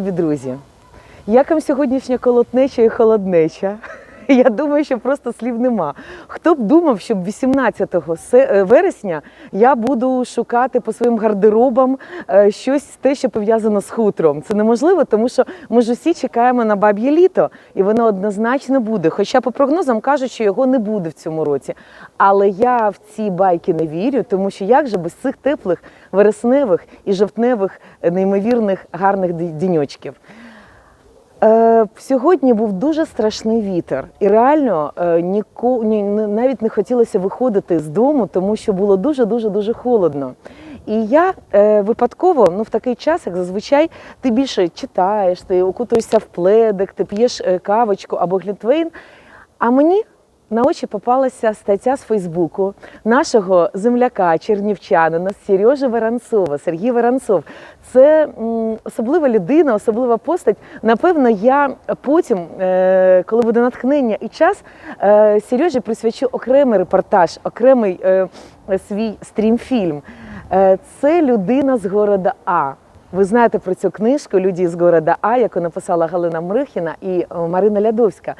Друзі, як вам сьогоднішня колотнеча і холоднеча? Я думаю, що просто слів нема. Хто б думав, що 18 се- е, вересня я буду шукати по своїм гардеробам е, щось те, що пов'язано з хутром. Це неможливо, тому що ми ж усі чекаємо на баб'є літо, і воно однозначно буде. Хоча по прогнозам кажуть, що його не буде в цьому році. Але я в ці байки не вірю, тому що як же без цих теплих вересневих і жовтневих е, неймовірних гарних ді- діньочків. Е, сьогодні був дуже страшний вітер, і реально ніку ніко, ні, навіть не хотілося виходити з дому, тому що було дуже дуже дуже холодно. І я е, випадково, ну в такий час, як зазвичай, ти більше читаєш, ти окутуєшся в пледик, ти п'єш е, кавочку або глінтвейн. А мені на очі попалася стаття з Фейсбуку нашого земляка, чернівчанина Сережі Воронцова. Сергій Воронцов. Це особлива людина, особлива постать. Напевно, я потім, е, коли буде натхнення і час, е, Сережі присвячу окремий репортаж, окремий е, свій стрімфільм. Це людина з города А. Ви знаєте про цю книжку Люди з города А, яку написала Галина Мрихіна і Марина Лядовська.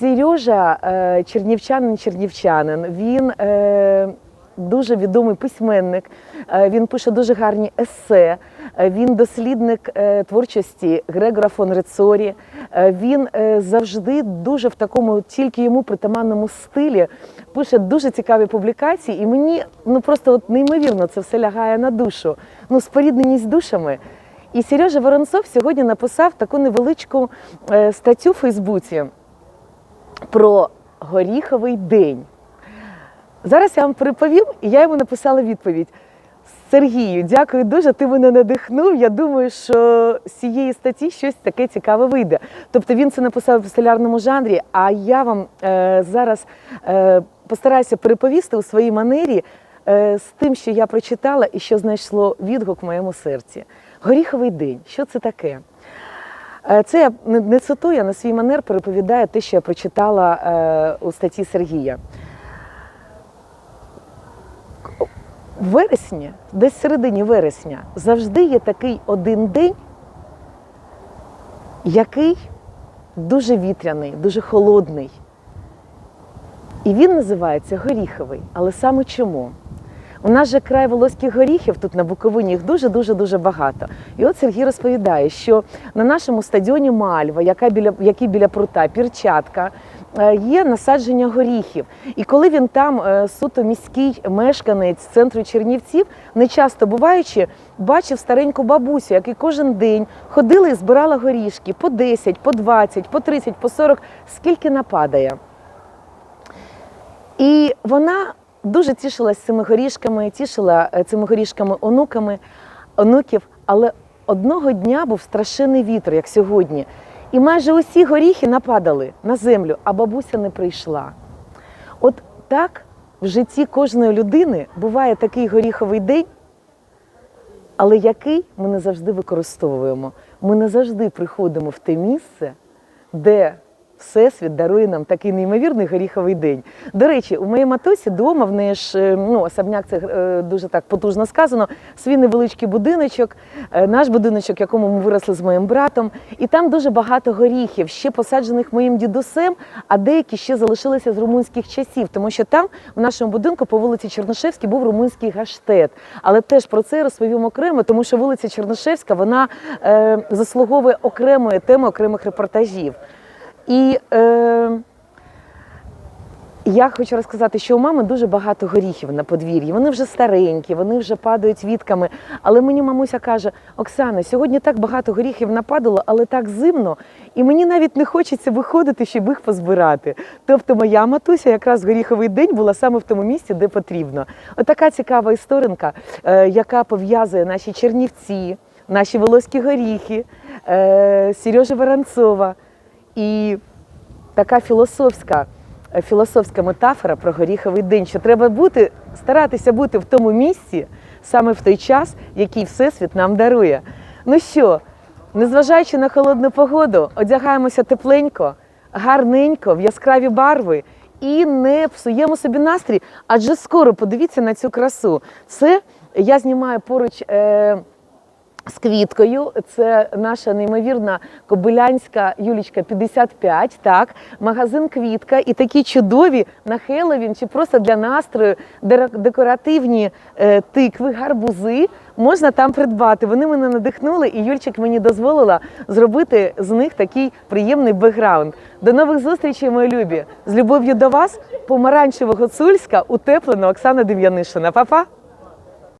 Сережа е, чернівчанин, чернівчанин. Він е, дуже відомий письменник. Е, він пише дуже гарні есе. Він дослідник творчості Грегора фон Рецорі. Він завжди дуже в такому тільки йому притаманному стилі пише дуже цікаві публікації, і мені ну просто от неймовірно це все лягає на душу. Ну, спорідненість з душами. І Сережа Воронцов сьогодні написав таку невеличку статтю в Фейсбуці про горіховий день. Зараз я вам переповім, і я йому написала відповідь. Сергію, дякую дуже. Ти мене надихнув. Я думаю, що з цієї статті щось таке цікаве вийде. Тобто він це написав в стилярному жанрі, а я вам е, зараз е, постараюся переповісти у своїй манері е, з тим, що я прочитала і що знайшло відгук в моєму серці. Горіховий день. Що це таке? Е, Це я не- цитую, а на свій манер переповідаю те, що я прочитала е, у статті Сергія. В вересні, десь в середині вересня, завжди є такий один день, який дуже вітряний, дуже холодний. І він називається горіховий. Але саме чому? У нас же край волоських горіхів, тут на Буковині їх дуже-дуже дуже багато. І от Сергій розповідає, що на нашому стадіоні Мальва, яка біля, який біля прута, Пірчатка, е, є насадження горіхів. І коли він там е, суто міський мешканець центру Чернівців, не часто буваючи, бачив стареньку бабусю, яка кожен день ходила і збирала горішки по 10, по 20, по 30, по 40, скільки нападає. І вона дуже тішилась цими горішками, тішила е, цими горішками онуками, онуків. Але одного дня був страшенний вітер, як сьогодні. І майже усі горіхи нападали на землю, а бабуся не прийшла. От так в житті кожної людини буває такий горіховий день, але який ми не завжди використовуємо. Ми не завжди приходимо в те місце, де Всесвіт дарує нам такий неймовірний горіховий день. До речі, у моїй матусі вдома, в неї ж е, ну, особняк це е, дуже так потужно сказано. Свій невеличкий будиночок, е, наш будиночок, якому ми виросли з моїм братом. І там дуже багато горіхів, ще посаджених моїм дідусем, а деякі ще залишилися з румунських часів, тому що там, в нашому будинку, по вулиці Чернишевській, був румунський гаштет. Але теж про це розповім окремо, тому що вулиця Чернишевська вона е, заслуговує окремої теми, окремих репортажів. І е, я хочу розказати, що у мами дуже багато горіхів на подвір'ї. Вони вже старенькі, вони вже падають вітками. Але мені мамуся каже: Оксана, сьогодні так багато горіхів нападало, але так зимно, і мені навіть не хочеться виходити, щоб їх позбирати. Тобто, моя матуся якраз горіховий день була саме в тому місці, де потрібно. Отака цікава історинка, е, яка пов'язує наші чернівці, наші волоські горіхи, е, Сережа Воронцова. І така філософська, е, філософська метафора про горіховий день, що треба бути, старатися бути в тому місці саме в той час, який Всесвіт нам дарує. Ну що, незважаючи на холодну погоду, одягаємося тепленько, гарненько, в яскраві барви і не псуємо собі настрій, адже скоро подивіться на цю красу. Це я знімаю поруч. Е, з квіткою. Це наша неймовірна кобилянська Юлічка 55. Так, магазин Квітка і такі чудові на Хеллоуін чи просто для настрою декоративні е, тикви, гарбузи можна там придбати. Вони мене надихнули, і Юльчик мені дозволила зробити з них такий приємний бекграунд. До нових зустрічей, мої любі! З любов'ю до вас, помаранчевого Цульська, утеплено Оксана Дем'янишина. Па-па!